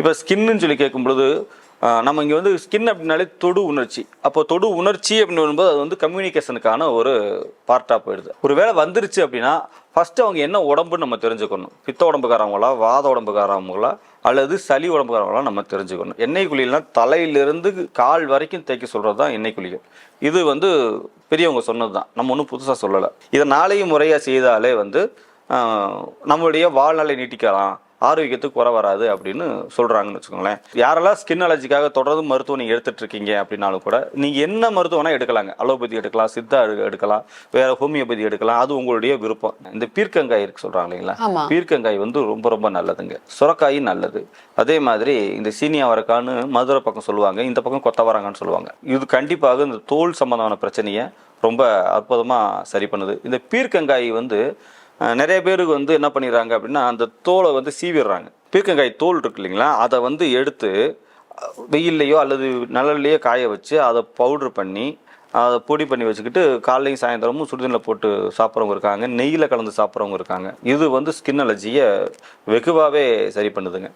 இப்போ ஸ்கின்னு சொல்லி கேட்கும் பொழுது நம்ம இங்கே வந்து ஸ்கின் அப்படின்னாலே தொடு உணர்ச்சி. அப்போ தொடு உணர்ச்சி அப்படின்னு வரும்போது அது வந்து கம்யூனிகேஷனுக்கான ஒரு பார்ட்டாக போயிடுது. ஒரு வேளை வந்துருச்சு அப்படின்னா ஃபஸ்ட்டு அவங்க என்ன உடம்புன்னு நம்ம தெரிஞ்சுக்கணும். பித்த உடம்புக்காரவங்களா வாத உடம்புக்காரவங்களா அல்லது சளி உடம்புக்காரவங்களா நம்ம தெரிஞ்சுக்கணும். எண்ணெய் குழியெல்லாம் தலையிலிருந்து கால் வரைக்கும் தேய்க்க சொல்கிறது தான் எண்ணெய் குழிகள். இது வந்து பெரியவங்க சொன்னது தான் நம்ம ஒன்றும் புதுசாக சொல்லலை. இதை நாளையும் முறையாக செய்தாலே வந்து நம்மளுடைய வாழ்நாளை நீட்டிக்கலாம். ஆரோக்கியத்துக்கு குறை வராது அப்படின்னு சொல்கிறாங்கன்னு வச்சுக்கோங்களேன். யாரெல்லாம் ஸ்கின் அலர்ஜிக்காக தொடர்ந்து மருத்துவம் நீங்கள் எடுத்துட்டு இருக்கீங்க அப்படின்னாலும் கூட நீங்கள் என்ன மருத்துவம் வேணால் எடுக்கலாங்க. அலோபதி எடுக்கலாம் சித்தா எடு- எடுக்கலாம் வேறு ஹோமியோபதி எடுக்கலாம். அது உங்களுடைய விருப்பம். இந்த பீர்க்கங்காய் இருக்கு சொல்கிறாங்க இல்லைங்களா? பீர்க்கங்காய் வந்து ரொம்ப ரொம்ப நல்லதுங்க. சுரக்காயும் நல்லது. அதே மாதிரி இந்த சீனி அவரைக்கான்னு மதுரை பக்கம் சொல்லுவாங்க இந்த பக்கம் கொத்தவரங்கான்னு சொல்லுவாங்க. இது கண்டிப்பாக இந்த தோல் சம்பந்தமான பிரச்சனையை ரொம்ப அற்புதமாக சரி பண்ணுது. இந்த பீர்க்கங்காய் வந்து நிறைய பேருக்கு வந்து என்ன பண்ணிடுறாங்க அப்படின்னா அந்த தோலை வந்து சீவிடுறாங்க. பீர்க்கங்காய் தோல் இருக்கு இல்லைங்களா? அதை வந்து எடுத்து வெயில்லையோ அல்லது நிழல்லையோ காய வச்சு அதை பவுட்ரு பண்ணி அதை பொடி பண்ணி வச்சுக்கிட்டு காலையும் சாயந்தரமும் சுடுதண்ணில் போட்டு சாப்பிட்றவங்க இருக்காங்க. நெய்யில் கலந்து சாப்பிட்றவங்க இருக்காங்க. இது வந்து ஸ்கின் அலர்ஜியை வெகுவாகவே சரி பண்ணுதுங்க.